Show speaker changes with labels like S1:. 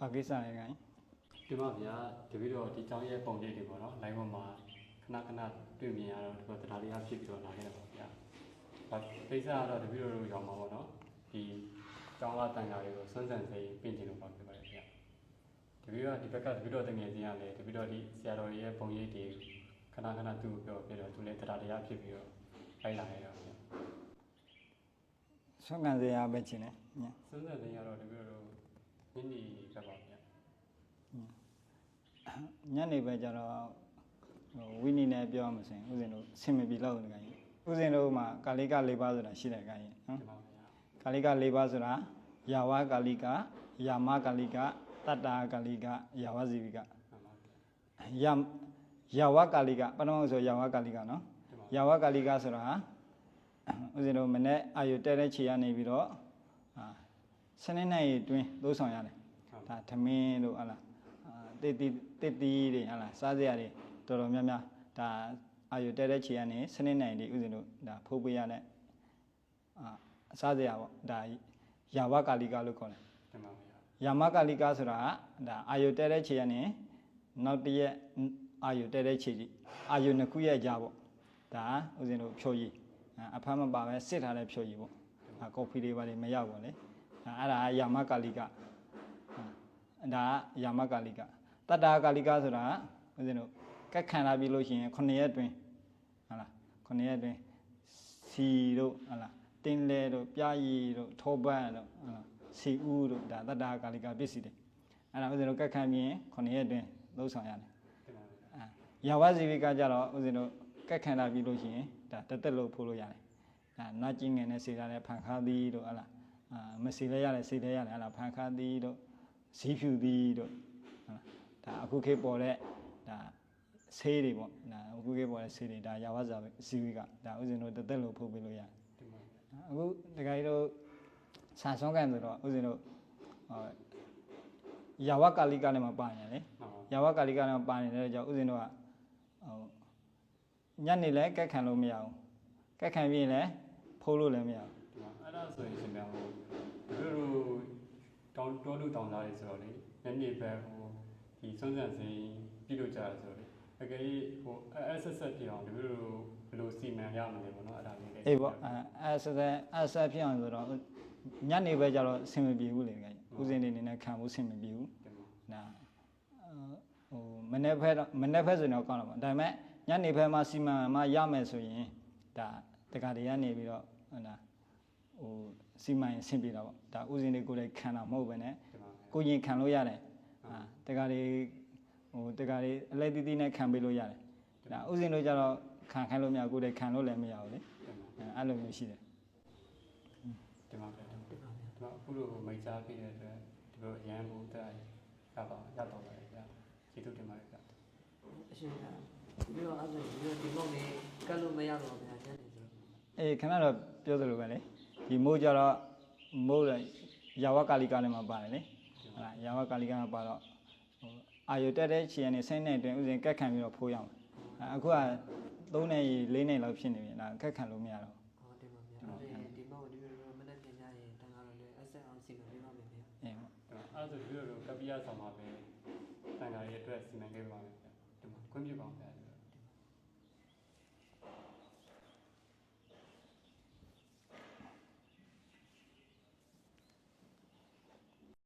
S1: ဘာကိစ္စလဲခိုင်း
S2: ဒီမှာဗျာတပည့်တော်ဒီကျောင်းရဲ့ပုံလေးတွေပေါ့နော် live ပေါ်မှာခဏခဏတွေ့မြင်ရတော့ဒီမှာတရားလေးအဖြစ်ပြီးတော့လာခဲ့တယ်ပေါ့ဗျာ။ဒါပိဿကတော့တပည့်တော်တို့ရောက်မှာပေါ့နော်။ဒီကျောင်းကတန်ခါတွေကိုစွန့်စံစိပြင်ချင်လို့ပါဖြစ်ပါတယ်ဗျာ။တပည့်တော်ဒီဘက်ကတပည့်တော်တငယ်ချင်းကလည်းတပည့်တော်ဒီဆရာတော်ရဲ့ပုံရိပ်တွေခဏခဏသူ့ကိုပြောပြတော့သူလည်းတရားတရားဖြစ်ပြီးတော့လိုက်လာခဲ့တော့ဗျာ
S1: ဆွမ်းကန်စရာပဲချင်းတယ်ည။
S2: စွန့်စံစိကတော့တပည့်တော်တို့ ညနေကပါဗျာ
S1: ညနေပဲကျတော့ဟိုဝိနည်းနဲ့ပြောရမစင်ဥစဉ်တို့ဆင်မပြေလောက်နေခိုင်းဥစဉ်တို့မှာကာလိက၄ပါးဆိုတာရှိတယ်ခိုင်းနော်
S2: ဒီမှာဗျာ
S1: ကာလိက၄ပါးဆိုတာယာဝကာလိကယာမကာလိကတတ္တာကာလိကယာဝဇီဝိက
S2: မှန်ပါဗျာ
S1: ယာယာဝကာလိကပထမဆိုယာဝကာလိကနော်
S2: ဒီမှာ
S1: ယာဝကာလိကဆိုတာဥစဉ်တို့မနေ့အာယုတဲတဲ့ခြေရနေပြီးတော့ 7နှစ်အတွင်းသုံးဆောင်ရတယ်ဒါသမင်းတို့ဟာလားတိတိတိတိတွေဟာလားစားစရာတွေတော်တော်များများဒါအာယုတဲတဲ့ခြေကနေ7နှစ်နိုင်လေးဥစဉ်တို့ဒါဖိုးပေးရတဲ့အာစားစရာပေါ့ဒါယာဝကာလိကလို့ခေါ်တယ်ယာမကာလိကဆိုတာဒါအာယုတဲတဲ့ခြေကနေနောက်တရက်အာယုတဲတဲ့ခြေကြီးအာယုနှစ်ခုရဲ့ကြားပေါ့ဒါဥစဉ်တို့ဖြိုးရည်အဖမ်းမပါပဲစစ်ထားတဲ့ဖြိုးရည်ပေါ့ကော်ဖီလေးပါလေမရောက်ပါနဲ့ အာအဲ့ဒါကယာမကာလိကအာဒါကယာမကာလိကတတ္တာကာလိကဆိုတာကဥစဉ်တို့ကက်ခံလာပြီးလို့ရှိရင်9ရက်တွင်ဟုတ်လား9ရက်တွင်စီတို့ဟုတ်လားတင်းလဲတို့ပြားရည်တို့ထောပတ်တို့ဟုတ်လားစီဦးတို့ဒါတတ္တာကာလိကပစ္စည်းတွေအဲ့ဒါဥစဉ်တို့ကက်ခံပြီးရင်9ရက်တွင်လှုပ်ဆောင်ရတယ်
S2: ဒီမှာဗျာ
S1: အာယာဝဇီဝိကကြတော့ဦးဇင်းတို့ကက်ခံလာပြီးလို့ရှိရင်ဒါတက်တက်လို့ဖိုးလို့ရတယ်။ဒါနတ်ကြီးငယ်နဲ့စေထားတဲ့ဖန်ခါသီးတို့ဟလား အာမစီလဲရတယ်စေလဲရတယ်ဟလားဖန်ခါသီးတို့ဇီးဖြူသီးတို့ဟလားဒါအခုခေတ်ပေါ်တဲ့ဒါဆေးတွေပေါ့ဒါအခုခေတ်ပေါ်တဲ့ဆေးတွေဒါယာဝဇီဝိကဒါဦးဇင်းတို့တက်တက်လို့ဖိုးပေးလို့ရတယ်
S2: ဒီမှာဗျာ။
S1: အခုတခါကြီးတို့ဆာဆွန်ကန်ဆိုတော့ဦးဇင်းတို့ဟောယာဝကာလိကနဲ့မပါနေလေ။
S2: မှန်ပါ
S1: ယာဝကာလိကနဲ့ပါနေတဲ့ကြောင့်ဥစဉ်တို့ကဟိုညနေလဲကက်ခံလို့မရဘူးကက်ခံပြီးရင်လည်းဖိုးလို့လည်းမရဘူး
S2: ဒီမှာအဲ့ဒါဆိုရင်ရှင်များဟိုတို့တို့ တောင်းတောလူတောင်းသားတွေဆိုတော့လေညနေပဲဟိုဒီစွန့်စံစိပြည့်လို့ကြရဆိုတော့လေအကယ်၍ဟိုအဲ့ဆက်ဆက်ပြအောင်တို့တို့ဘယ်လိုစီမံရမလဲပေါ့နော်အဲ့ဒါလေးလေး
S1: အေးပေါ့အဲအဲဆက်ဆက်အဲဆက်ဖြစ်အောင်ဆိုတော့ညနေပဲကြတော့အဆင်မပြေဘူးလေကကြီးဥစဉ်တွေအနေနဲ့ခံဖို့အဆင်မပြေဘူး
S2: ဒီမှာ
S1: ဒါဟိုမနေ့ဖက်တော့မနေ့ဖက်ဆိုရင်တော့ကောင်းတော့ပါဒါပေမဲ့ညနေဖက်မှာစီမံမှရမယ်ဆိုရင်ဒါတက္ကရာကနေပြီးတော့ဟိုဒါ ဟိုစီမံရင်အဆင်ပြေတော့ပေါ့ဒါဥစဉ်တွေကိုယ်လည်းခံတာမဟုတ်ပဲနဲ့
S2: ဒီမှာ
S1: ကိုရင်ခံလို့ရတယ်အာတက္ကရာဟိုတက္ကရာအလဲတီးတီးနဲ့ခံပေးလို့ရတယ်ဒါဥစဉ်တို့ကြတော့ခံခိုင်းလို့မရဘူးကိုယ်လည်းခံလို့လည်းမရဘူးလေ
S2: ဒီမှာ
S1: အဲအဲ့လိုမျိုးရှိတယ်
S2: ဒီမှာပဲဒီမှာအခုလိုမိတ်စားပြတဲ့အတွက်ဒီလိုအရန်ဘူးတက်ရပါရတော့ပါတယ်ဗျာကျေးဇူးတင်ပါတယ်ဗျာ
S3: အရှင်ကပြီးတော့အဲ့ဒါဒီဒီမောင်လေးကတ်လို့မရတော့ဗျာညနေဆိုတော့
S1: အေးခဏတော့ပြောသလိုပဲလေ ဒီမိုးကြတော့မိုးလည်းယာဝကာလိကလည်းမပါတယ်လေဟုတ်လားယာဝကာလိကမပါတော့ဟိုအာယုတက်တဲ့ခြေရနေဆင်းနေအတွင်းဥစဉ်ကက်ခံပြီးတော့ဖိုးရအောင်အဲအခုက3နဲ့4နဲ့လောက်ဖြစ်နေပြီဒါကက်ခံလို့မရတော့
S3: ဟောတင်ပါဗျာအဲ့ဒါဒီမောင်ဒီလိုမနေ့ပြန်ကြရင်တန်ခါတော့လည်းအဆက်အောင်စီမံပေးပါမယ်ဗျာ
S1: အေးပေါ့
S2: အဲ့ဒါဆိုဒီလိုကပ္ပိယဆောင်မှာပဲတန်ခါရီအတွက်စီမံခဲ့ပါမယ်ဗျာဒီမှာခွင့်ပြုပါအောင်ဗျာ